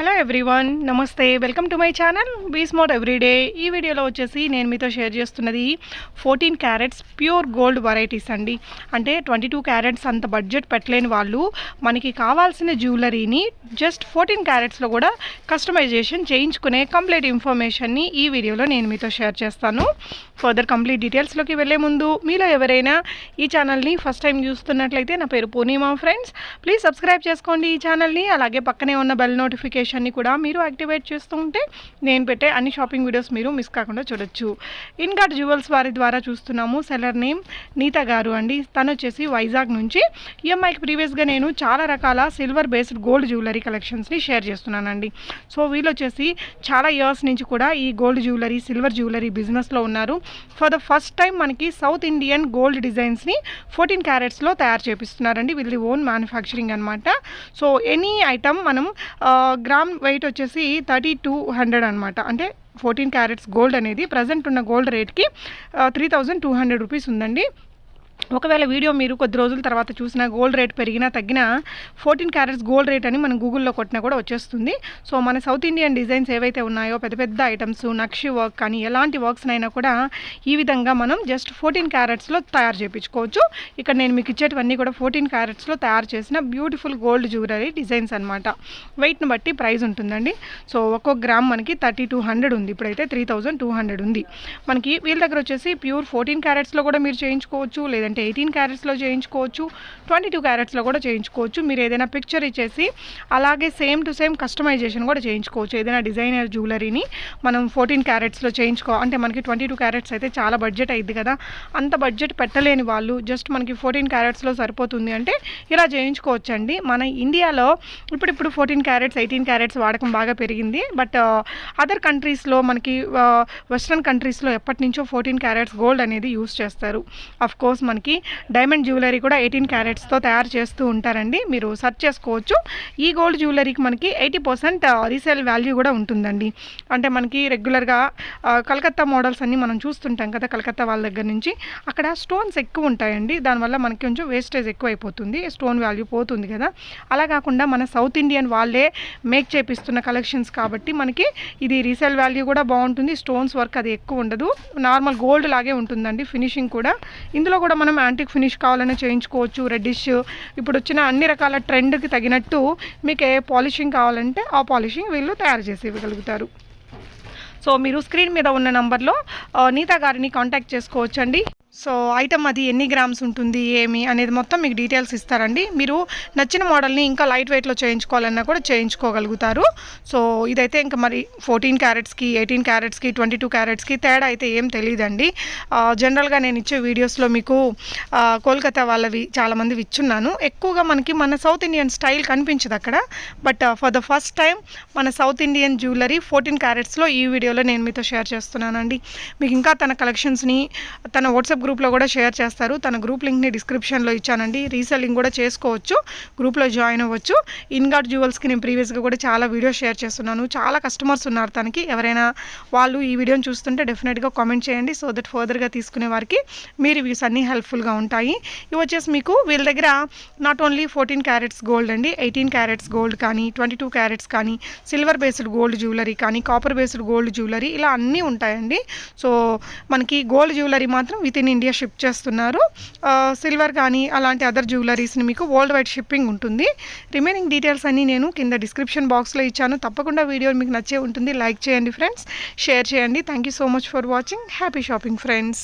Hello everyone namaste. Welcome to my channel be smart everyday ఈ వీడియోలో వచ్చేసి నేను మీతో షేర్ చేస్తున్నది fourteen carats pure gold varieties అండి. అంటే ట్వంటీ టూ క్యారెట్స్ అంత బడ్జెట్ పెట్టలేని వాళ్ళు మనకి కావాల్సిన జ్యువెలరీని జస్ట్ ఫోర్టీన్ క్యారెట్స్లో కూడా కస్టమైజేషన్ చేయించుకునే కంప్లీట్ ఇన్ఫర్మేషన్ని ఈ వీడియోలో నేను మీతో షేర్ చేస్తాను. ఫర్దర్ కంప్లీట్ డీటెయిల్స్లోకి వెళ్ళే ముందు మీలో ఎవరైనా ఈ ఛానల్ని ఫస్ట్ టైం చూస్తున్నట్లయితే నా పేరు పూర్ణిమా ఫ్రెండ్స్ ప్లీజ్ సబ్స్క్రైబ్ చేసుకోండి ఈ ఛానల్ని అలాగే పక్కనే ఉన్న బెల్ నోటిఫికేషన్ నోటిఫికేషన్ని కూడా మీరు యాక్టివేట్ చేస్తూ ఉంటే నేను పెట్టే అన్ని షాపింగ్ వీడియోస్ మీరు మిస్ కాకుండా చూడొచ్చు. ఇన్గాట్ జ్యువెల్స్ వారి ద్వారా చూస్తున్నాము. సెలర్ నేమ్ నీత గారు అండి. తను వచ్చేసి వైజాగ్ నుంచి. ఈఎంఐకి ప్రీవియస్గా నేను చాలా రకాల సిల్వర్ బేస్డ్ గోల్డ్ జ్యువెలరీ కలెక్షన్స్ని షేర్ చేస్తున్నానండి. సో వీళ్ళు వచ్చేసి చాలా ఇయర్స్ నుంచి కూడా ఈ గోల్డ్ జ్యువెలరీ సిల్వర్ జ్యువెలరీ బిజినెస్లో ఉన్నారు. ఫర్ ద ఫస్ట్ టైం మనకి సౌత్ ఇండియన్ గోల్డ్ డిజైన్స్ని ఫోర్టీన్ క్యారెట్స్లో తయారు చేపిస్తున్నారండి. వీళ్ళది ఓన్ మ్యానుఫ్యాక్చరింగ్ అనమాట సో ఎనీ ఐటమ్ మనం ఆ, గ్రామ్ వెయిట్ వచ్చేసి థర్టీ టూ హండ్రెడ్ అనమాట అంటే ఫోర్టీన్ క్యారెట్స్ గోల్డ్ అనేది ప్రజెంట్ ఉన్న గోల్డ్ రేట్కి three thousand two hundred rupees ఉందండి. ఒకవేళ వీడియో మీరు కొద్ది రోజుల తర్వాత చూసినా గోల్డ్ రేట్ పెరిగినా తగ్గినా ఫోర్టీన్ క్యారెట్స్ గోల్డ్ రేట్ అని మనం గూగుల్లో కొట్టినా కూడా వచ్చేస్తుంది. సో మన సౌత్ ఇండియన్ డిజైన్స్ ఏవైతే ఉన్నాయో పెద్ద పెద్ద ఐటమ్స్ నక్షి వర్క్ కానీ ఎలాంటి వర్క్స్నైనా కూడా ఈ విధంగా మనం జస్ట్ ఫోర్టీన్ క్యారెట్స్లో తయారు చేయించుకోవచ్చు ఇక్కడ నేను మీకు ఇచ్చేటివన్నీ కూడా ఫోర్టీన్ క్యారెట్స్లో తయారు చేసిన బ్యూటిఫుల్ గోల్డ్ జ్యువెలరీ డిజైన్స్ అనమాట వెయిట్ని బట్టి ప్రైస్ ఉంటుందండి. సో ఒక్కొక్క గ్రామ్ మనకి థర్టీ టూ హండ్రెడ్ ఉంది. ఇప్పుడైతే త్రీ థౌజండ్ టూ హండ్రెడ్ ఉంది. మనకి వీళ్ళ దగ్గర వచ్చేసి ప్యూర్ ఫోర్టీన్ క్యారెట్స్లో కూడా మీరు చేయించుకోవచ్చు లేదంటే అంటే ఎయిటీన్ క్యారెట్స్లో చేయించుకోవచ్చు ట్వంటీ టూ క్యారెట్స్లో కూడా చేయించుకోవచ్చు. మీరు ఏదైనా పిక్చర్ ఇచ్చేసి అలాగే సేమ్ టు సేమ్ కస్టమైజేషన్ కూడా చేయించుకోవచ్చు. ఏదైనా డిజైనర్ జ్యువెలరీని మనం ఫోర్టీన్ క్యారెట్స్లో చేయించుకో అంటే మనకి ట్వంటీ టూ క్యారెట్స్ అయితే చాలా బడ్జెట్ అయింది కదా. అంత బడ్జెట్ పెట్టలేని వాళ్ళు జస్ట్ మనకి ఫోర్టీన్ క్యారెట్స్లో సరిపోతుంది అంటే ఇలా చేయించుకోవచ్చండి. మన ఇండియాలో ఇప్పుడిప్పుడు ఫోర్టీన్ క్యారెట్స్ ఎయిటీన్ క్యారెట్స్ వాడకం బాగా పెరిగింది. బట్ uh, అదర్ కంట్రీస్లో మనకి వెస్ట్రన్ కంట్రీస్లో ఎప్పటి నుంచో ఫోర్టీన్ క్యారెట్స్ గోల్డ్ అనేది యూస్ చేస్తారు. అఫ్ కోర్స్ మనకి డైమండ్ జ్యువెలరీ కూడా ఎయిటీన్ క్యారెట్స్తో తయారు చేస్తూ ఉంటారండి. మీరు సెర్చ్ చేసుకోవచ్చు. ఈ గోల్డ్ జ్యువెలరీకి మనకి ఎయిటీ పర్సెంట్ రీసేల్ వాల్యూ కూడా ఉంటుందండి. అంటే మనకి రెగ్యులర్గా కలకత్తా మోడల్స్ అన్నీ మనం చూస్తుంటాం కదా కలకత్తా వాళ్ళ దగ్గర నుంచి. అక్కడ స్టోన్స్ ఎక్కువ ఉంటాయండి. దానివల్ల మనకి కొంచెం వేస్టేజ్ ఎక్కువ అయిపోతుంది స్టోన్ వాల్యూ పోతుంది కదా. అలా కాకుండా మన సౌత్ ఇండియన్ వాళ్ళే మేక్ చేపిస్తున్న కలెక్షన్స్ కాబట్టి మనకి ఇది రీసేల్ వాల్యూ కూడా బాగుంటుంది. స్టోన్స్ వర్క్ అది ఎక్కువ ఉండదు. నార్మల్ గోల్డ్ లాగే ఉంటుందండి ఫినిషింగ్ కూడా. ఇందులో కూడా మనం యాంటిక్ ఫినిష్ కావాలన్నా చేయించుకోవచ్చు రెడ్డిష్ ఇప్పుడు వచ్చిన అన్ని రకాల ట్రెండ్కి తగినట్టు మీకు ఏ పాలిషింగ్ కావాలంటే ఆ పాలిషింగ్ వీళ్ళు తయారు చేసి ఇవ్వగలుగుతారు. సో మీరు స్క్రీన్ మీద ఉన్న నంబర్లో నీతా గారిని కాంటాక్ట్ చేసుకోవచ్చండి. సో ఐటమ్ అది ఎన్ని గ్రామ్స్ ఉంటుంది ఏమి అనేది మొత్తం మీకు డీటెయిల్స్ ఇస్తారండి. మీరు నచ్చిన మోడల్ని ఇంకా లైట్ వెయిట్లో చేయించుకోవాలన్నా కూడా చేయించుకోగలుగుతారు. సో ఇదైతే ఇంకా మరి ఫోర్టీన్ క్యారెట్స్కి ఎయిటీన్ క్యారెట్స్కి ట్వంటీ టూ క్యారెట్స్కి తేడా అయితే ఏం తెలియదండి జనరల్గా నేను ఇచ్చే వీడియోస్లో మీకు కోల్కతా వాళ్ళవి చాలామంది ఇచ్చున్నాను ఎక్కువగా మనకి మన సౌత్ ఇండియన్ స్టైల్ కనిపించదు అక్కడ. But for the first time మన సౌత్ ఇండియన్ జ్యువెలరీ ఫోర్టీన్ క్యారెట్స్లో ఈ వీడియోలో నేను మీతో షేర్ చేస్తున్నానండి. మీకు ఇంకా తన కలెక్షన్స్ని తన వాట్సాప్ గ్రూప్లో కూడా షేర్ చేస్తారు. తన గ్రూప్ లింక్ని డిస్క్రిప్షన్లో ఇచ్చానండి. రీసెల్లింగ్ కూడా చేసుకోవచ్చు. గ్రూప్లో జాయిన్ అవ్వచ్చు. ఇన్గాట్ జ్యువెల్స్కి నేను ప్రీవియస్గా కూడా చాలా వీడియోస్ షేర్ చేస్తున్నాను. చాలా కస్టమర్స్ ఉన్నారు తనకి. ఎవరైనా వాళ్ళు ఈ వీడియోని చూస్తుంటే డెఫినెట్గా కామెంట్ చేయండి. సో దట్ ఫర్దర్గా తీసుకునే వారికి మీ రివ్యూస్ అన్నీ హెల్ప్ఫుల్గా ఉంటాయి. ఇవి వచ్చేసి మీకు వీళ్ళ దగ్గర not only fourteen carats gold అండి ఎయిటీన్ క్యారెట్స్ గోల్డ్ కానీ ట్వంటీ టూ క్యారెట్స్ కానీ సిల్వర్ బేస్డ్ గోల్డ్ జ్యువెలరీ కానీ కాపర్ బేస్డ్ గోల్డ్ జ్యువెలరీ ఇలా అన్నీ ఉంటాయండి. సో మనకి గోల్డ్ జ్యువెలరీ మాత్రం విత్ ఇన్ ఇండియా షిప్ చేస్తున్నారు. సిల్వర్ కానీ అలాంటి అదర్ జ్యువెలరీస్ని మీకు వరల్డ్ వైడ్ షిప్పింగ్ ఉంటుంది. రిమైనింగ్ డీటెయిల్స్ అన్నీ నేను కింద డిస్క్రిప్షన్ బాక్స్లో ఇచ్చాను. తప్పకుండా వీడియో మీకు నచ్చే ఉంటుంది. లైక్ చేయండి ఫ్రెండ్స్. షేర్ చేయండి. Thank you so much for watching. Happy shopping friends.